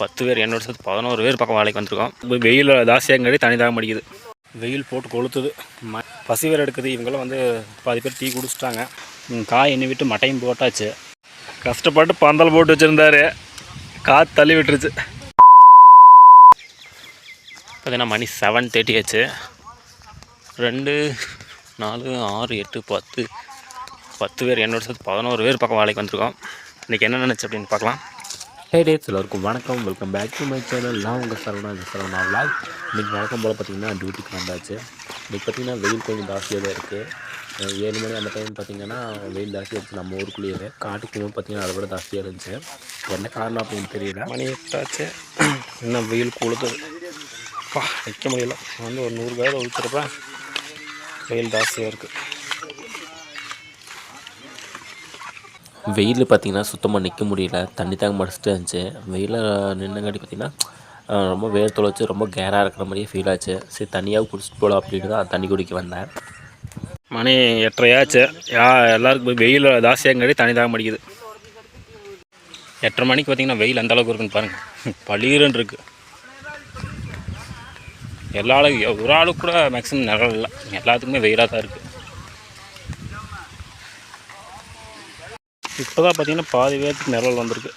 பத்து பேர் என்னோட சேர்த்து பதினோரு பேர் பக்கம் வேலைக்கு வந்திருக்கோம். வெயில் ஜாஸ்தியாங்கடி தனி மாட்டேங்குது வெயில் போட்டு கொளுத்துது. ம பசி வேறு எடுக்குது. இவங்களாம் வந்து பாதி பேர் டீ குடிச்சிட்டாங்க. காய் எண்ணி விட்டு மட்டையும் போட்டாச்சு. கஷ்டப்பட்டு பந்தல் போட்டு வச்சுருந்தாரு. காற்று தள்ளி விட்டுருச்சு. பார்த்தீங்கன்னா மணி செவன் தேர்ட்டி ஆச்சு. ரெண்டு நாலு ஆறு எட்டு பத்து. பத்து பேர் என்னோட சேர்த்து பதினோரு பேர் பக்கம் வேலைக்கு வந்திருக்கோம். இன்றைக்கி என்ன நினச்சி அப்படின்னு பார்க்கலாம். ஹே டேட்ஸ் எல்லாருக்கும் வணக்கம். Welcome back to my channel நான் உங்கள் சரவணா இந்த சரவணா vlog இன்றைக்கி வழக்கம் போல் பார்த்தீங்கன்னா டியூட்டிக்கு வந்தாச்சு. இன்றைக்கி பார்த்தீங்கன்னா வெயில் கொஞ்சம் ஜாஸ்தியாக தான் இருக்குது ஏழு மணி அந்த டைம் பார்த்தீங்கன்னா வெயில் ஜாஸ்தியாக இருந்துச்சு நம்ம ஊருக்குள்ளேயே. காட்டுக்குள்ளே பார்த்தீங்கன்னா அதை விட ஜாஸ்தியாக இருந்துச்சு. என்ன காரணம் அப்படின்னு தெரியல. மணி எட்டாச்சு. இன்னும் வெயில் கொளுத்துது பா வைக்க முடியல. நான் வந்து ஒரு நூறு பேர் ஒழிச்சிருப்பேன். வெயில் ஜாஸ்தியாக இருக்குது வெயில் பார்த்தீங்கன்னா சுத்தமாக நிற்க முடியல. தண்ணி தாங்க மடிச்சுட்டு இருந்துச்சு. வெயிலில் நின்னங்காட்டி பார்த்திங்கன்னா ரொம்ப வேர் தொலைச்சி ரொம்ப கேராக இருக்கிற மாதிரியே ஃபீல் ஆச்சு. சரி தண்ணியாக குடிச்சிட்டு போகலாம் அப்படின்ட்டு தான் தண்ணி குடிக்க வந்தேன். மணி எட்டரையாச்சு. யா எல்லாருக்கும் வெயில் ஜாஸ்தியாங்கடி தனி தாங்க மாட்டேங்குது எட்டரை மணிக்கு பார்த்தீங்கன்னா வெயில் அந்த அளவுக்கு இருக்குன்னு பாருங்கள் பளீருன்னு இருக்குது எல்லா ஆளுக்கு ஒரு ஆளுக்கு கூட மேக்ஸிமம் நிழல் இல்லை. எல்லாத்துக்குமே வெயிலாக தான் இருக்குது இப்போ தான் பார்த்தீங்கன்னா பாதி பேர்த்துக்கு நிழல் வந்திருக்கு.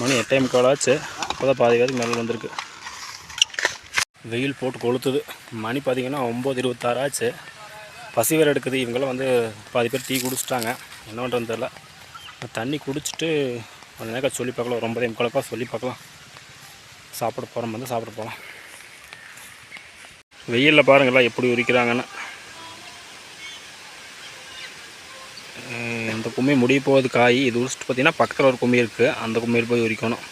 மணி எட்டே முக்கால் ஆச்சு. இப்போ தான் பாதி பேருக்கு நிழல் வந்திருக்கு. வெயில் போட்டு கொளுத்துது. மணி பார்த்திங்கன்னா ஒம்பது இருபத்தாறு ஆச்சு. பசி வேறு எடுக்குது. இவங்கெல்லாம் வந்து பாதி பேர் டீ குடிச்சிட்டாங்க. என்ன பண்ணுறதுன்னு தெரில தண்ணி குடிச்சிட்டு கொஞ்ச நேரம் சொல்லி பார்க்கலாம். ரொம்ப ஒன்பதே சொல்லி பார்க்கலாம். சாப்பிட போகிறோம் வந்து சாப்பிட போகலாம் வெயிலில் பாருங்களா எப்படி உரிக்கிறாங்கன்னு. அந்த கும்மி முடிய போகுது காய் இது உரிச்சிட்டு பார்த்தீங்கன்னா பக்கத்தில் ஒரு கும்மி இருக்குது அந்த கும்மியில் போய் உரிக்கணும்.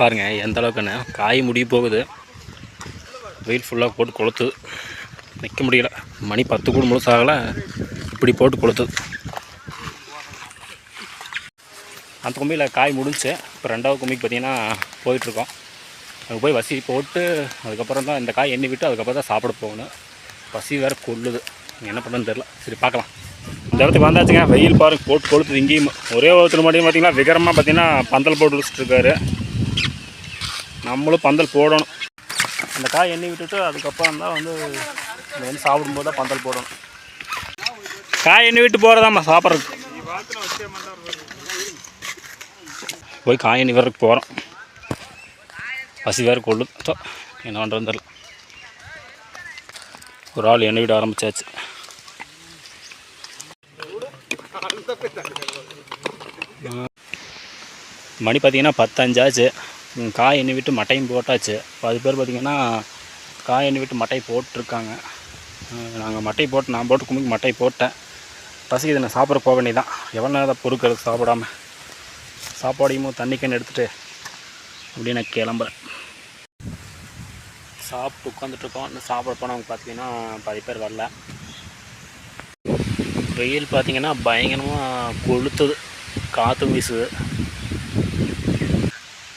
பாருங்கள் எந்த அளவுக்குன்னு காய் முடிய போகுது. வெயில் ஃபுல்லாக போட்டு கொளுத்துது நிற்க முடியல. மணி பத்து கூட முழுசாகலை இப்படி போட்டு கொளுத்துது அந்த கும்மியில் காய் முடிஞ்சு இப்போ ரெண்டாவது கும்மிக்கு பார்த்தீங்கன்னா போயிட்டுருக்கோம். அங்கே போய் வசி போட்டு அதுக்கப்புறம் தான் இந்த காய் எண்ணி விட்டு அதுக்கப்புறம் தான் சாப்பிட போகணும். பசி வேறு கொள்ளுது. என்ன பண்ணுன்னு தெரில சரி பார்க்கலாம். இந்த இடத்துக்கு வந்தாச்சுங்க. வெயில் பாருங்க போட்டு கொளுத்துது இங்கேயும். ஒரே ஒருத்தர் மட்டும் பார்த்தீங்கன்னா விகரமாக பார்த்தீங்கன்னா பந்தல் போட்டு வச்சுட்டுருக்காரு நம்மளும் பந்தல் போடணும். அந்த காய் எண்ணி விட்டுட்டு அதுக்கப்புறம் தான் வந்து இந்த வந்து சாப்பிடும்போது தான் பந்தல் போடணும். காய் எண்ணி விட்டு போகிறதாம்மா சாப்பிட்றதுக்கு. போய் காய் எண்ணி வர்றதுக்கு போகிறோம் பசி வேறு கொள்ளு என்ன பண்ணுறது ஒரு ஆள் எண்ணெய் விட ஆரம்பிச்சாச்சு. மணி பார்த்தீங்கன்னா பத்தஞ்சாச்சு. காய் எண்ணி விட்டு மட்டையும் போட்டாச்சு. பாதி பேர் பார்த்தீங்கன்னா காய் எண்ணி விட்டு மட்டை போட்டிருக்காங்க. நாங்கள் மட்டை போட்டு நான் போட்டு கும்பிக்கு மட்டை போட்டேன். பசிக்குது நான் சாப்பிட போக வேண்டியதான் எவ்வளோ நேரம் பொறுக்கிறது சாப்பிடாம? சாப்பாடையும் தண்ணி கேன் எடுத்துகிட்டு அப்படியே நான் கிளம்புறேன். சாப்பிட்டு உட்காந்துட்ருக்கோம் இன்னும் சாப்பிட போனவங்க பார்த்தீங்கன்னா பாதி பேர் வரல. வெயில் பார்த்திங்கன்னா பயங்கரமாக கொளுத்துது காற்று வீசுது.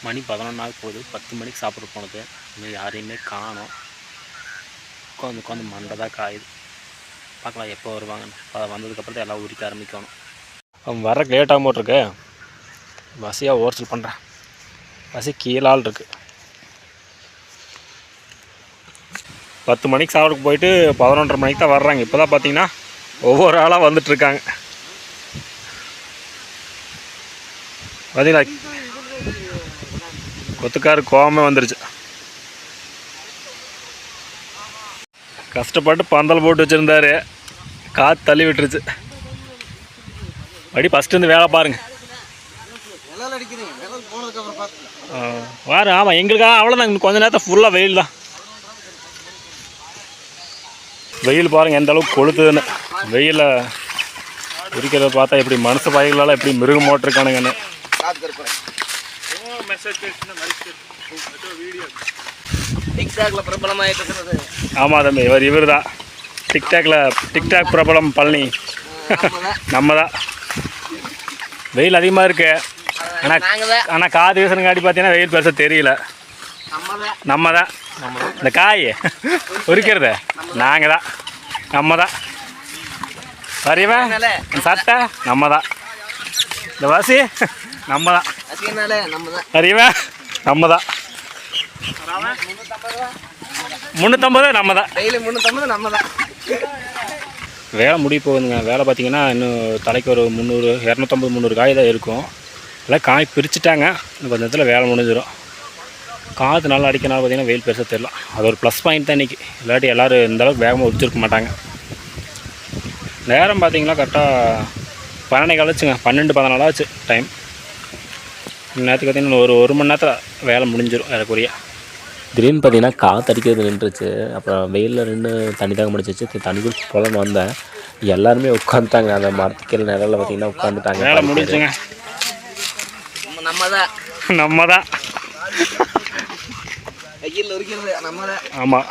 மணி பதினொன்றாக போகுது. பத்து மணிக்கு சாப்பிட போனது. இன்னும் யாரையுமே காணோம். உட்காந்து உட்காந்து மண்டை தான் காயுது. பார்க்கலாம் எப்போ வருவாங்கன்னு. அதை வந்ததுக்கப்புறம் தான் எல்லாம் உரிக்க ஆரம்பிக்கணும். அவன் வர லேட்டாக போட்டிருக்கு. வசியாக ஓர்சல் பண்ணுறேன் பஸ்ஸு கீழால் இருக்குது பத்து மணிக்கு சாப்பிட போயிட்டு பதினொன்றரை மணிக்கு தான் வர்றாங்க. இப்போ தான் பார்த்தீங்கன்னா ஒவ்வொரு ஆளாக வந்துட்டுருக்காங்க பார்த்தீங்களா கொத்துக்காரு கோவமே வந்துருச்சு. கஷ்டப்பட்டு பந்தல் போட்டு வச்சுருந்தாரு. காற்று தள்ளி விட்டுருச்சு. அப்படி ஃபஸ்ட்டு இருந்து வேலை பாருங்க. வாரு ஆமாம் எங்களுக்காக அவ்வளோதான் கொஞ்ச நேரத்தை ஃபுல்லாக வெயில் தான் வெயில் பாருங்கள் எந்த அளவுக்கு கொளுத்துதுன்னு. வெயிலில் உரிக்கிறத பார்த்தா எப்படி மனுஷ பாய்களால் எப்படி மிருகம் போட்டிருக்கானுங்கன்னு. இருக்கிறது ஆமாம் தம்பி இவர் இவர் தான் டிக்டாக்ல டிக்டாக் பிரபலம் பழனி. நம்ம தான் வெயில் அதிகமாக இருக்கு. ஆனால் ஆனால் காது வீசணுங்காட்டி பார்த்தீங்கன்னா வெயில் பெருசாக தெரியல. நம்ம தான் இந்த காய் உரிக்கிறது நாங்கள் தான் நம்ம தான் வரையவன் சட்டை நம்ம தான் இந்த வாசி நம்ம தான் அதுனால நம்ம தான் அறிவா நம்ம தான் முந்நூற்றம்பது நம்ம தான் முந்நூற்றம்பது நம்ம தான் வேலை முடிய போகுதுங்க. வேலை பார்த்தீங்கன்னா இன்னும் தலைக்கு ஒரு முந்நூறு இரநூத்தம்பது முந்நூறு காய் தான் இருக்கும். எல்லாம் காய் பிரிச்சுட்டாங்க. இன்னும் கொஞ்ச நேரத்தில் வேலை முடிஞ்சிடும் காற்று நல்லா அடிக்கனால பார்த்தீங்கன்னா வெயில் பெருசாக தெரியல. அது ஒரு ப்ளஸ் பாயிண்ட் தான் இன்றைக்கி இல்லாட்டி எல்லோரும் இந்த அளவுக்கு வேகமாக உடிச்சிருக்க மாட்டாங்க. நேரம் பார்த்தீங்கன்னா கரெக்டாக பன்னெண்டு கழிச்சுங்க பன்னெண்டு பதினாலு ஆச்சு டைம் நேரத்துக்கு பார்த்தீங்கன்னா ஒரு ஒரு மணி நேரத்தில் வேலை முடிஞ்சிடும் ஏறக்குறைய திடீர்னு பார்த்தீங்கன்னா காற்று அடிக்கிறது நின்றுச்சு. அப்புறம் வெயிலில் நின்று தண்ணி தாங்க முடிச்சிச்சு தண்ணி குடிச்சு வந்தேன். எல்லாருமே உட்காந்துட்டாங்க அந்த மரத்துக்கீழ நிழலில் பார்த்தீங்கன்னா உட்காந்துட்டாங்க வேலை முடிஞ்சுங்க. நம்ம தான். நம்ம தான் கையில் இருக்கிறது நம்ம தான் ஆமாம்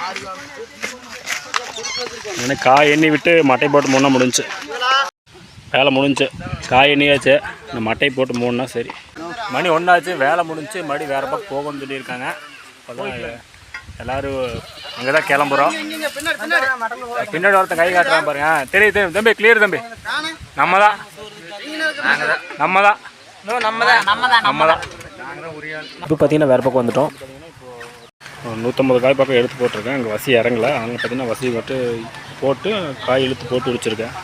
எனக்கு காய் எண்ணி விட்டு மட்டை போட்டு மூணா முடிஞ்சுச்சு வேலை முடிஞ்சுச்சு காய் எண்ணியாச்சு. இந்த மட்டை போட்டு மூணுனா சரி. மணி ஒன்றாச்சு வேலை முடிஞ்சு மறுபடி வேறு பக்கம் போகணும்னு சொல்லியிருக்காங்க. அப்போதான் எல்லோரும் அங்கே தான் கிளம்புறோம். பின்னாடி ஒருத்தன் கை காட்டுறான் பாருங்க. ஆ, தெரியுது தெரியும் தம்பி கிளியர் தம்பி. நம்ம தான் நம்ம தான் நம்ம தான் நம்ம தான் நம்ம தான் இப்போ பார்த்தீங்கன்னா வேறு பக்கம் வந்துட்டோம். நூற்றம்பது காய் பக்கம் எடுத்து போட்டிருக்கேன். அங்கே வசி இறங்கல. அதனால் பார்த்தீங்கன்னா வசி மட்டும் போட்டு காய் இழுத்து போட்டு வச்சுருக்கேன்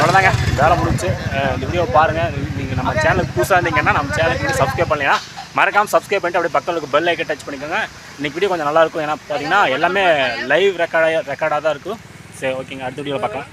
அவ்வளோதாங்க வேலை முடிச்சு இந்த வீடியோ பாருங்கள் நீங்கள் நம்ம சேனலுக்கு புதுசாக இருந்தீங்கன்னா நம்ம சேனலுக்கு வந்து சப்ஸ்கிரைப் பண்ணலையா மறக்காமல் சப்ஸ்கிரைப் பண்ணிட்டு அப்படியே பக்கத்துக்கு பெல் ஐக்கன் டச் பண்ணிக்கோங்க. இன்றைக்கி வீடியோ கொஞ்சம் நல்லா இருக்கும். ஏன்னா பார்த்தீங்கன்னா எல்லாமே லைவ் ரெக்கார்டாக ரெக்கார்டாக தான் இருக்கும். சரி ஓகேங்க அடுத்த வீடியோவில் பார்க்கலாம்.